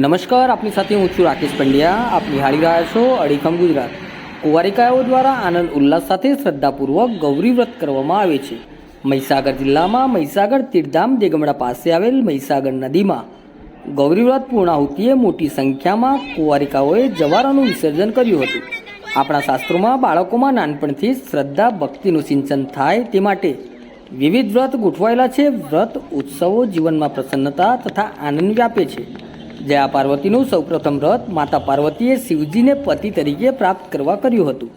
નમસ્કાર, આપની સાથે હું છું રાકેશ પંડ્યા. આપ નિહાળી રહ્યા છો અડીખમ ગુજરાત. કુંવારિકાઓ દ્વારા આનંદ ઉલ્લાસ સાથે શ્રદ્ધાપૂર્વક ગૌરી વ્રત કરવામાં આવે છે. મહીસાગર જિલ્લામાં મહીસાગર તીર્થધામ દેગમડા પાસે આવેલ મહીસાગર નદીમાં ગૌરી વ્રત પૂર્ણાહુતિએ મોટી સંખ્યામાં કુંવારિકાઓએ જવારાનું વિસર્જન કર્યું હતું. આપણા શાસ્ત્રોમાં બાળકોમાં નાનપણથી શ્રદ્ધા, ભક્તિનું સિંચન થાય તે માટે વિવિધ વ્રત ગોઠવાયેલા છે. વ્રત ઉત્સવો જીવનમાં પ્રસન્નતા તથા આનંદ વ્યાપે છે. જયા પાર્વતીનું સૌપ્રથમ વ્રત માતા પાર્વતીએ શિવજીને પતિ તરીકે પ્રાપ્ત કરવા કર્યું હતું.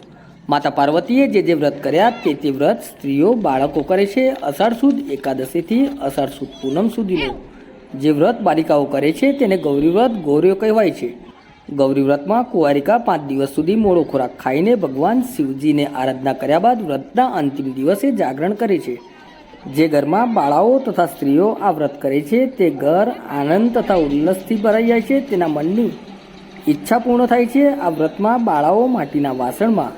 માતા પાર્વતીએ જે જે વ્રત કર્યા તે તે વ્રત સ્ત્રીઓ, બાળકો કરે છે અષાઢ સુદ એકાદશીથી અષાઢ સુદ પૂનમ સુધીનું. જે વ્રત બાલિકાઓ કરે છે તેને ગૌરી વ્રત કહેવાય છે. ગૌરી વ્રતમાં કુંવારિકા પાંચ દિવસ સુધી મોડો ખોરાક ખાઈને ભગવાન શિવજીને આરાધના કર્યા બાદ વ્રતના અંતિમ દિવસે જાગરણ કરે છે. જે ઘરમાં બાળાઓ તથા સ્ત્રીઓ આ વ્રત કરે છે, તે ઘર આનંદ તથા ઉલ્લાસથી ભરાઈ જાય છે, તેના મનની ઈચ્છા પૂર્ણ થાય છે. આ વ્રતમાં બાળાઓ માટીના વાસણમાં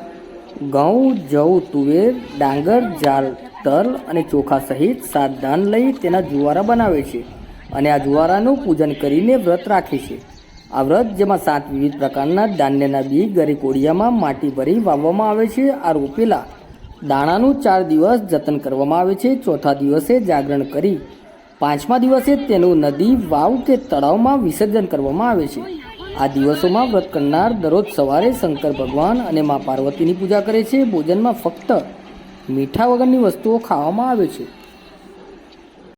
ઘઉં, જવ, તુવેર, ડાંગર જાર તલ અને ચોખા સહિત સાત દાન લઈ તેના જુવારા બનાવે છે અને આ જુવારાનું પૂજન કરીને વ્રત રાખે છે. આ વ્રત, જેમાં સાત વિવિધ પ્રકારના ધાન્યના બી ગરી કોડિયામાં માટી ભરી વાવવામાં આવે છે. આ રોપેલા દાણાનું ચાર દિવસ જતન કરવામાં આવે છે. ચોથા દિવસે જાગરણ કરી પાંચમા દિવસે તેનું નદી, વાવ કે તળાવમાં વિસર્જન કરવામાં આવે છે. આ દિવસોમાં વ્રત કરનાર દરરોજ સવારે શંકર ભગવાન અને મા પાર્વતીની પૂજા કરે છે. ભોજનમાં ફક્ત મીઠા વગરની વસ્તુઓ ખાવામાં આવે છે.